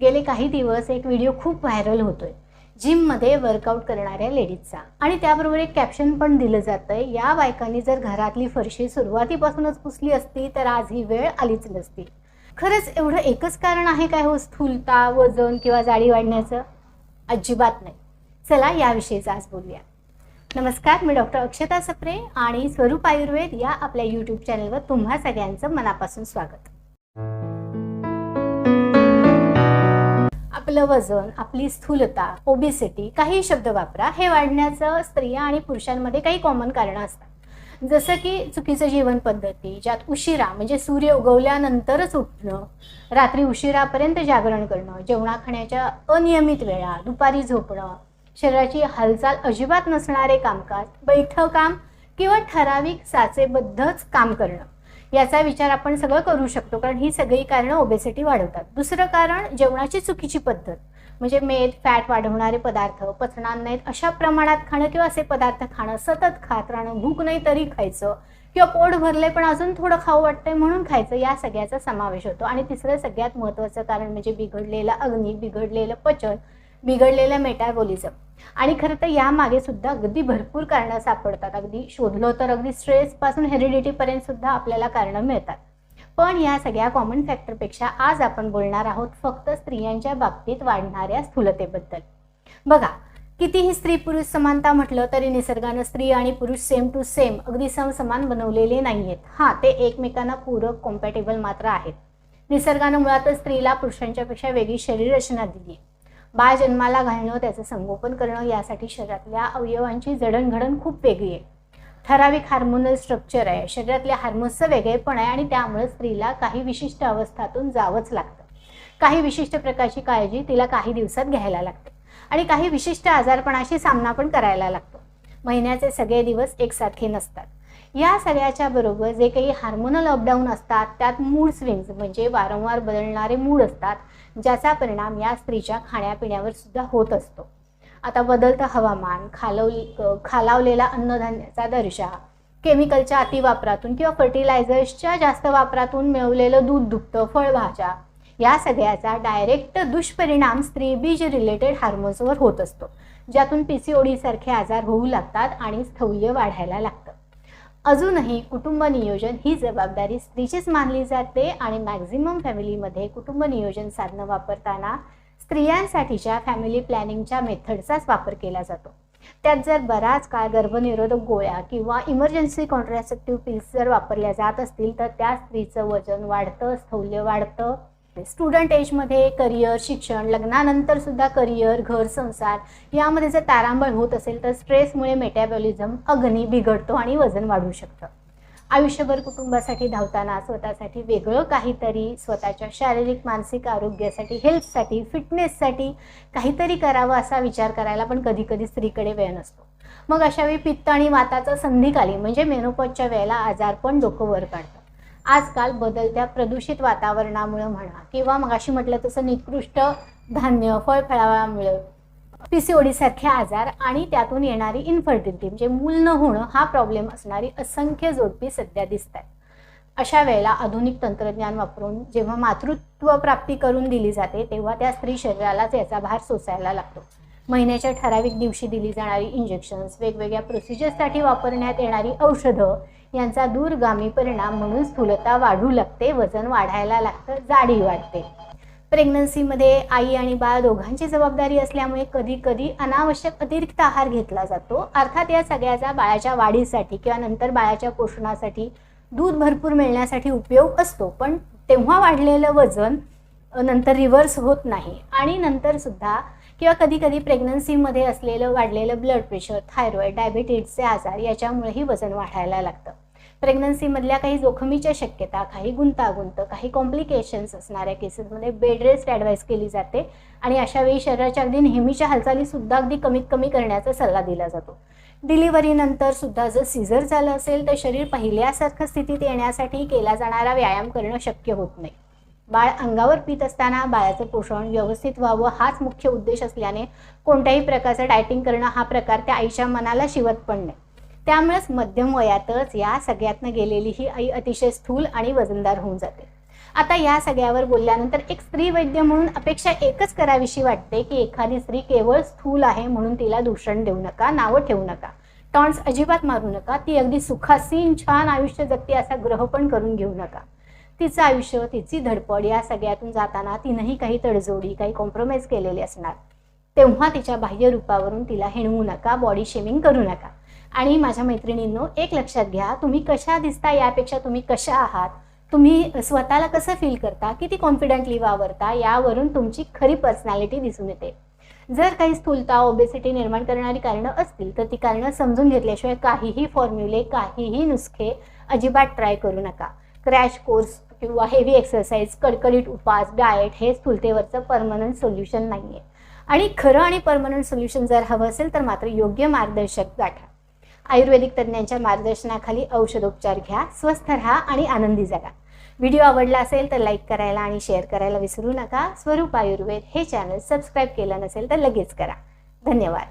गेले काही दिवस एक व्हिडिओ खूप व्हायरल होतोय. जिममध्ये वर्कआउट करणाऱ्या लेडीजचा आणि त्याबरोबर एक कॅप्शन पण दिलं जातंय या बायकांनी जर घरातली फरशी सुरुवातीपासूनच पुसली असती तर आज ही वेळ आलीच नसती. खरंच एवढं एकच कारण आहे काय हो स्थूलता वजन किंवा जाडी वाढण्याचं? अजिबात नाही. चला याविषयीच आज बोलूया. नमस्कार मी डॉक्टर अक्षता सप्रे आणि स्वरूप आयुर्वेद या आपल्या यूट्यूब चॅनलवर तुम्हा सगळ्यांचं मनापासून स्वागत. आपलं वजन आपली स्थूलता ओबेसिटी काही शब्द वापरा. हे वाढण्याचं स्त्रिया आणि पुरुषांमध्ये काही कॉमन कारणं असतात. जसं की चुकीचं जीवन पद्धती ज्यात उशिरा म्हणजे सूर्य उगवल्यानंतरच उठणं रात्री उशिरापर्यंत जागरण करणं जेवणा खाण्याच्या अनियमित वेळा दुपारी झोपणं शरीराची हालचाल अजिबात नसणारे कामकाज बैठक काम किंवा ठराविक साचेबद्धच काम करणं. याचा विचार आपण सगळं करू शकतो कारण ही सगळी कारणं ओबेसिटी वाढवतात. दुसरं कारण जेवणाची चुकीची पद्धत. म्हणजे मेद फॅट वाढवणारे पदार्थ पचणार नाहीत अशा प्रमाणात खाणं किंवा असे पदार्थ खाणं सतत खात राहणं भूक नाही तरी खायचं किंवा पोट भरलंय पण अजून थोडं खाऊ वाटतंय म्हणून खायचं या सगळ्याचा समावेश होतो. आणि तिसरं सगळ्यात महत्त्वाचं कारण म्हणजे बिघडलेलं अग्नी बिघडलेलं पचन बिघडलेलं मेटाबॉलिझम. आणि खरं तर यामागे सुद्धा अगदी भरपूर कारणं सापडतात. अगदी शोधलं तर अगदी स्ट्रेसपासून हेरिडिटीपर्यंत सुद्धा आपल्याला कारणं मिळतात. पण या सगळ्या कॉमन फॅक्टरपेक्षा आज आपण बोलणार आहोत फक्त स्त्रियांच्या बाबतीत वाढणाऱ्या स्थूलतेबद्दल. बघा कितीही स्त्री पुरुष समानता म्हटलं तरी निसर्गानं स्त्री आणि पुरुष सेम टू सेम अगदी समसमान बनवलेले नाही आहेत हां ते एकमेकांना पूरक कॉम्पॅटेबल मात्र आहेत. निसर्गानं मुळातच स्त्रीला पुरुषांच्यापेक्षा वेगळी शरीर रचना दिली आहे बाळ जन्माला घालणं त्याचं संगोपन करणं यासाठी शरीरातल्या अवयवांची जडणघडण खूप वेगळी आहे. ठराविक हार्मोनल स्ट्रक्चर आहे. शरीरातल्या हार्मोन्सचं वेगळेपण आहे आणि त्यामुळे स्त्रीला काही विशिष्ट अवस्थातून जावंच लागतं. काही विशिष्ट प्रकारची काळजी तिला काही दिवसात घ्यायला लागते आणि काही विशिष्ट आजारपणाशी सामना पण करायला लागतो. महिन्याचे सगळे दिवस एकसारखे नसतात. या सगळ्याच्या बरोबर जे काही हार्मोनल अपडाऊन असतात त्यात मूड स्विंग्स म्हणजे वारंवार बदलणारे मूड असतात ज्याचा परिणाम या स्त्रीच्या खाण्यापिण्यावर सुद्धा होत असतो. आता बदलतं हवामान खालव खालावलेला अन्नधान्याचा दर्जा केमिकलच्या अतिवापरातून किंवा फर्टिलायझर्सच्या जास्त वापरातून मिळवलेलं दूध दुभतं फळभाज्या या सगळ्याचा डायरेक्ट दुष्परिणाम स्त्रीबीज रिलेटेड हार्मोन्सवर होत असतो. ज्यातून पी सी ओडीसारखे आजार होऊ लागतात आणि स्थौल्य वाढायला लागतं. अजूनही कुटुंब नियोजन ही जबाबदारी स्त्रीचीच मानली जाते आणि मॅक्झिमम फॅमिलीमध्ये कुटुंब नियोजन साधनं वापरताना स्त्रियांसाठीच्या फॅमिली प्लॅनिंगच्या मेथडचाच वापर केला जातो. त्यात जर बराच काळ गर्भनिरोधक गोळ्या किंवा इमर्जन्सी कॉन्ट्रॅसेप्टिव्ह पिल्स जर वापरल्या जात असतील तर त्या स्त्रीचं वजन वाढतं स्थौल्य वाढतं. स्टुडंट एजमध्ये करिअर शिक्षण लग्नानंतर सुद्धा करिअर घर संसार यामध्ये जर तारांबळ होत असेल तर स्ट्रेसमुळे मेटॅबॉलिझम अग्नी बिघडतो आणि वजन वाढू शकतं. आयुष्यभर कुटुंबासाठी धावताना स्वतःसाठी वेगळं काहीतरी स्वतःच्या शारीरिक मानसिक आरोग्यासाठी हेल्थसाठी फिटनेससाठी काहीतरी करावं असा विचार करायला पण कधी कधी स्त्रीकडे वेळ नसतो. मग अशावेळी पित्त आणि वाताचा संधिकाली म्हणजे मेनोपॉजच्या वेळेला आजार पण डोकं वर काढतं आजकाल बदलत्या प्रदूषित वातावरणामुळे म्हणा किंवा मगाशी म्हटलं तसं निकृष्ट धान्य फळफळामुळे पी सी ओडीसारखे आजार आणि त्यातून येणारी इन्फर्टिलिटी म्हणजे मूल न होणं हा प्रॉब्लेम असणारी असंख्य जोडपी सध्या दिसत आहेत अशा वेळेला आधुनिक तंत्रज्ञान वापरून जेव्हा मातृत्व प्राप्ती करून दिली जाते तेव्हा त्या स्त्री शरीरालाच याचा भार सोसायला लागतो. महिन्याच्या ठराविक दिवशी दिली जाणारी इंजेक्शन्स वेगवेगळ्या प्रोसिजर्ससाठी वापरण्यात येणारी औषधं यांचा दूरगामी परिणाम म्हणून स्थूलता वाढू लागते वजन वाढायला लागतं जाडी वाढते. प्रेग्नन्सीमध्ये आई आणि बाळ दोघांची जबाबदारी असल्यामुळे कधी कधी अनावश्यक अतिरिक्त आहार घेतला जातो. अर्थात या सगळ्याचा बाळाच्या वाढीसाठी किंवा नंतर बाळाच्या पोषणासाठी दूध भरपूर मिळण्यासाठी उपयोग असतो पण तेव्हा वाढलेलं वजन नंतर रिव्हर्स होत नाही. आणि नंतर सुद्धा किंवा कधी कधी प्रेग्नन्सीमध्ये असलेलं वाढलेलं ब्लड प्रेशर थायरॉईड डायबिटीजचे आजार याच्यामुळेही वजन वाढायला लागतं. प्रेग्नन्सीमधल्या काही जोखमीच्या शक्यता काही गुंतागुंत काही कॉम्प्लिकेशन्स असणाऱ्या केसेसमध्ये बेड रेस्ट ॲडवाईस केली जाते आणि अशावेळी शरीराच्या अगदी नेहमीच्या हालचालीसुद्धा अगदी कमीत कमी करण्याचा सल्ला दिला जातो. डिलिव्हरीनंतर सुद्धा जर सीझर झालं असेल तर शरीर पहिल्यासारखं स्थितीत येण्यासाठी केला जाणारा व्यायाम करणं शक्य होत नाही. बाळ अंगावर पित असताना बाळाचं पोषण व्यवस्थित व्हावं हाच मुख्य उद्देश असल्याने कोणत्याही प्रकारचं डायटिंग करणं हा प्रकार त्या आईच्या मनाला शिवत पण नाही. त्यामुळेच मध्यम वयातच या सगळ्यातनं गेलेली ही आई अतिशय स्थूल आणि वजनदार होऊन जाते. आता या सगळ्यावर बोलल्यानंतर एक स्त्री वैद्य म्हणून अपेक्षा एकच करावीशी वाटते की एखादी स्त्री केवळ स्थूल आहे म्हणून तिला दूषण देऊ नका नावं ठेवू नका टॉन्स अजिबात मारू नका ती अगदी सुखासीन छान आयुष्य जगते असा ग्रह पण करून घेऊ नका. तिचं आयुष्य तिची धडपड या सगळ्यातून जाताना तिनंही काही तडजोडी काही कॉम्प्रोमाइज केलेली असणार. तेव्हा तिच्या बाह्य रूपावरून तिला हिणवू नका बॉडी शेमिंग करू नका. आणि माझ्या मैत्रिणींनो एक लक्षात घ्या तुम्ही कशा दिसता यापेक्षा तुम्ही कशा आहात? तुम्ही स्वतःला कसं फील करता? किती कॉन्फिडेंटली वावरता? यावरून तुमची खरी पर्सनॅलिटी दिसून येते. जर काही स्थूलता ओबेसिटी निर्माण करणारी कारणं असतील तर ती कारणं समजून घेतल्याशिवाय काहीही फॉर्म्युले काहीही नुसखे अजिबात ट्राय करू नका. क्रॅश कोर्स किंवा हेवी एक्सरसाइज कडकडीत उपास डाएट हे स्थूलतेवरचं परमनंट सोल्युशन नाही आहे आणि खरं आणि परमनंट सोल्युशन जर हवं असेल तर मात्र योग्य मार्गदर्शक गाठा. आयुर्वेदिक तज्ज्ञांच्या मार्गदर्शनाखाली औषधोपचार घ्या स्वस्थ राहा आणि आनंदी जगा. व्हिडिओ आवडला असेल तर लाईक करायला आणि शेअर करायला विसरू नका. स्वरूप आयुर्वेद हे चॅनल सबस्क्राईब केलं नसेल तर लगेच करा. धन्यवाद.